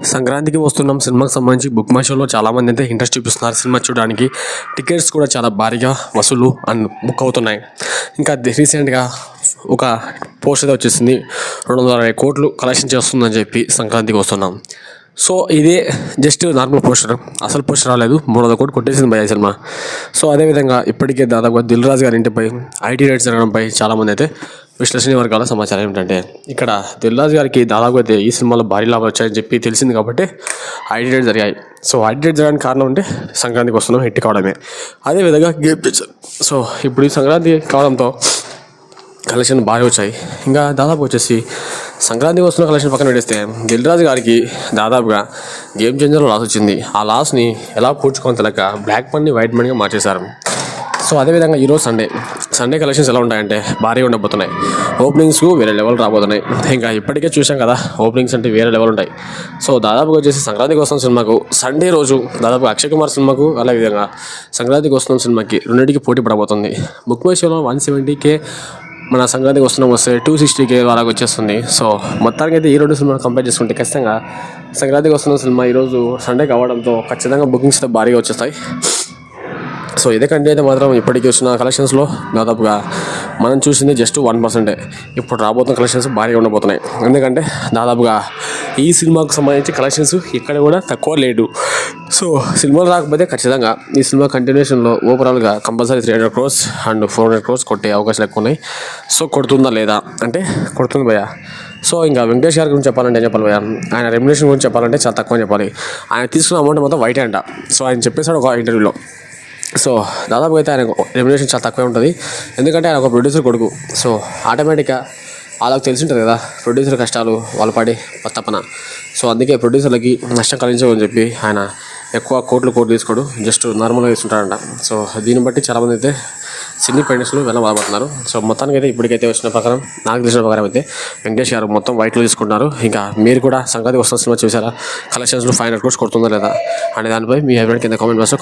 సంక్రాంతికి వస్తున్నాం. సినిమాకి సంబంధించి బుక్ మై షోలో చాలామంది అయితే ఇంట్రెస్ట్ చూపిస్తున్నారు. సినిమా చూడడానికి టికెట్స్ కూడా చాలా భారీగా వసూలు అండ్ బుక్ అవుతున్నాయి. ఇంకా రీసెంట్గా ఒక పోస్ట్ అయితే వచ్చేసింది. రెండు వందల అరవై కోట్లు కలెక్షన్ చేస్తుందని చెప్పి సంక్రాంతికి వస్తున్నాం. సో ఇదే జస్ట్ నార్మల్ పోస్టర్ అసలు పోస్టర్ రాలేదు. మూడు వందల కోట్లు కొట్టేసింది భయ సినిమా సో అదేవిధంగా ఇప్పటికే దాదాపుగా దిల్ రాజు గారి ఇంటిపై ఐటీ రేట్స్ జరగడంపై చాలామంది అయితే విశ్లేషణ వర్గాల సమాచారం ఏమిటంటే ఇక్కడ దిల్రాజు గారికి దాదాపు అయితే ఈ సినిమాలో భారీ లాభాలు వచ్చాయని చెప్పి తెలిసింది కాబట్టి ఐటీ జరిగాయి. సో ఐటీ జరగడానికి కారణం అంటే సంక్రాంతికి వస్తున్నాం హిట్ కావడమే. అదేవిధంగా గేమ్ పిక్చర్ సో ఇప్పుడు ఈ సంక్రాంతి కావడంతో కలెక్షన్ బాగా వచ్చాయి. ఇంకా దాదాపు వచ్చేసి సంక్రాంతికి వస్తున్న కలెక్షన్ పక్కన పెట్టేస్తే దిల్ రాజు గారికి దాదాపుగా గేమ్ చేంజర్లో లాస్ వచ్చింది. ఆ లాస్ని ఎలా పూడ్చుకొని తెలక బ్లాక్ మనీ వైట్ మనీగా మార్చేశారు. సో అదేవిధంగా ఈరోజు సండే సండే కలెక్షన్స్ ఎలా ఉంటాయంటే భారీగా ఉండబోతున్నాయి. ఓపెనింగ్స్కు వేరే లెవెల్ రాబోతున్నాయి. ఇంకా ఇప్పటికే చూసాం కదా ఓపెనింగ్స్ అంటే వేరే లెవెల్ ఉంటాయి. సో దాదాపుగా వచ్చేసి సంక్రాంతికి వస్తున్న సినిమాకు సండే రోజు దాదాపు అక్షయ్ కుమార్ సినిమాకు అలాగే విధంగా సంక్రాంతికి వస్తున్న సినిమాకి రెండింటికి పోటీ పడబోతుంది. బుక్ మై షోలో వన్ సెవెంటీకే మన సంక్రాంతికి వస్తున్నాం వస్తే టూ సిక్స్టీకే వాళ్ళకి వచ్చేస్తుంది. సో మొత్తానికి అయితే ఈ రెండు సినిమాలు కంపేర్ చేసుకుంటే ఖచ్చితంగా సంక్రాంతికి వస్తున్న సినిమా ఈరోజు సండే కావడంతో ఖచ్చితంగా బుకింగ్స్ భారీగా వచ్చేస్తాయి. సో ఇదే కంటే అయితే మాత్రం ఇప్పటికీ వచ్చిన కలెక్షన్స్లో దాదాపుగా మనం చూసింది జస్ట్ వన్ పర్సెంటే ఇప్పుడు రాబోతున్న కలెక్షన్స్ భారీగా ఉండబోతున్నాయి. ఎందుకంటే దాదాపుగా ఈ సినిమాకు సంబంధించి కలెక్షన్స్ ఇక్కడ కూడా తక్కువ లేదు సో సినిమాలు రాకపోతే ఖచ్చితంగా ఈ సినిమా కంటిన్యూషన్లో ఓవరాల్గా compulsory three hundred crores and four hundred crores కొట్టే అవకాశాలు ఎక్కువ ఉన్నాయి. సో కొడుతుందా లేదా? అంటే కొడుతుంది భయ్యా. సో ఇంకా వెంకటేష్ గారి గురించి చెప్పాలంటే ఏం చెప్పాలి భయ్యా? ఆయన రెమ్యునేషన్ గురించి చెప్పాలంటే చాలా తక్కువ చెప్పాలి. ఆయన తీసుకున్న అమౌంట్ మొత్తం వైట్ అంట. సో ఆయన చెప్పేశాడు ఒక ఇంటర్వ్యూలో సో దాదాపుగా అయితే ఆయన రెమ్యునేషన్ చాలా తక్కువే ఉంటుంది. ఎందుకంటే ఆయన ఒక ప్రొడ్యూసర్ కొడుకు. సో ఆటోమేటిక్గా వాళ్ళకి తెలిసి ఉంటుంది కదా ప్రొడ్యూసర్ కష్టాలు వాళ్ళు పడే తప్పన సో అందుకే ప్రొడ్యూసర్లకి నష్టం కలిగించమని చెప్పి ఆయన ఎక్కువ కోట్లు కోట్లు తీసుకోడు జస్ట్ నార్మల్గా తీసుకుంటాడంట. సో దీన్ని బట్టి చాలామంది అయితే సినీ పెయింటర్స్లు వెళ్ళ బాధపడుతున్నారు. సో మొత్తానికి అయితే ఇప్పటికైతే వచ్చిన ప్రకారం నాకు తెలిసిన ప్రకారం అయితే వెంకటేష్ గారు మొత్తం వైట్లో తీసుకుంటున్నారు. ఇంకా మీరు కూడా సంక్రాంతి వస్తున్న సినిమా చూసారా? కలెక్షన్స్లో ఫైవ్ హండ్రెడ్ కోర్స్ కొడుతుందా లేదా? అనే దానిపై మీ అభిప్రాయం కింద కామెంట్ బాక్స్లో